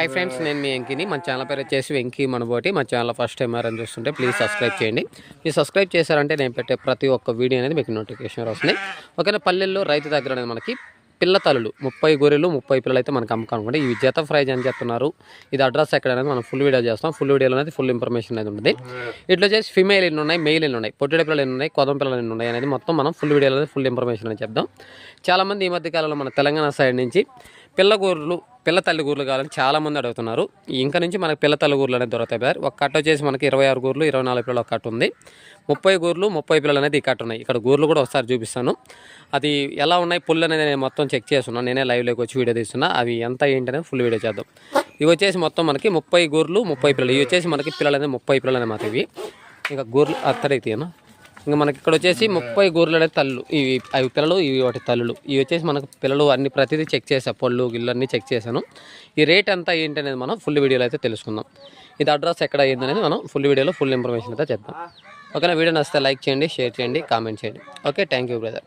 Hi friends నేను మీ వెంకిని. మన channel పేరు వచ్చేసి వెంకీ మనబోటి. మా ఛానల్ ఫస్ట్ టైం ఎవరైనా చూస్తుంటే ప్లీజ్ సబ్స్క్రైబ్ చేయండి. మీరు సబ్స్క్రైబ్ చేశారంటే నేను పెట్టే ప్రతి ఒక్క వీడియో అనేది మీకు నోటిఫికేషన్ వస్తుంది. ఓకేనా పల్లెల్లో రైతు దగ్గర అనేది మనకి పిల్ల తలలు ముప్పై గొర్రెలు ముప్పై పిల్లలు అయితే మనకు అమ్ముకోనుకోండి ఇవి జత ప్రైజ్ అని చెప్తున్నారు. ఇది అడ్రస్ ఎక్కడ అనేది మనం ఫుల్ వీడియో చేస్తాం. ఫుల్ వీడియోలో అనేది ఫుల్ ఇన్ఫర్మేషన్ అనేది ఉంటుంది. ఇట్లా చేసి ఫిమేల్ ఎన్ని ఉన్నాయి మెయిల్ ఎన్ని ఉన్నాయి పొట్టిడ పిల్లలు ఎన్ని ఉన్నాయి కొదం పిల్లలు ఎన్ని ఉన్నాయి అనేది మొత్తం మనం ఫుల్ వీడియోలో ఫుల్ ఇన్ఫర్మేషన్ అనేది చెప్దాం. చాలామంది ఈ మధ్య కాలంలో మన తెలంగాణ సైడ్ నుంచి పిల్ల గొర్రెలు పిల్ల తల్లిగూర్లు కావాలని చాలా మంది అడుగుతున్నారు. ఇంకా నుంచి మనకి పిల్ల తల్లిగూర్లు అనేది దొరుకుతాయి బ్రదర్. ఒక కట్ట వచ్చేసి మనకి ఇరవై ఆరు గూర్లు ఇరవై నాలుగు పిల్లలు ఒక కట్ట ఉంది. ముప్పై గూర్లు ముప్పై పిల్లలు అనేది ఈ కట్ట ఉన్నాయి. ఇక్కడ గూర్లు కూడా ఒకసారి చూపిస్తాను. అది ఎలా ఉన్నాయి? పుల్లు అనేది నేను మొత్తం చెక్ చేస్తున్నాను. నేనే లైవ్లోకి వచ్చి వీడియో తీస్తున్నా. అవి ఎంత ఏంటి అనేది ఫుల్ వీడియో చేద్దాం. ఇవి వచ్చేసి మొత్తం మనకి ముప్పై గూర్లు ముప్పై పిల్లలు. ఇవి వచ్చేసి మనకి పిల్లలు అనేది ముప్పై పిల్లలు అనేది మాకు ఇవి. ఇంకా గూర్లు అత్తడైతే ఇంకా మనకి ఇక్కడ వచ్చేసి ముప్పై గూర్లు అనేది తల్లు. ఇవి అవి పిల్లలు ఇవి వాటి తల్లులు. ఇవి వచ్చేసి మనకు పిల్లలు అన్ని ప్రతిదీ చెక్ చేసా పళ్ళు గిళ్ళు అన్నీ చెక్ చేశాను. ఈ రేట్ అంతా ఏంటి అనేది మనం ఫుల్ వీడియోలో అయితే తెలుసుకుందాం. ఇది అడ్రస్ ఎక్కడ అయ్యింది అనేది మనం ఫుల్ వీడియోలో ఫుల్ ఇన్ఫర్మేషన్ అయితే చెప్తాం ఓకేనా వీడియో నచ్చితే లైక్ చేయండి షేర్ చేయండి కామెంట్ చేయండి. Okay thank you brother.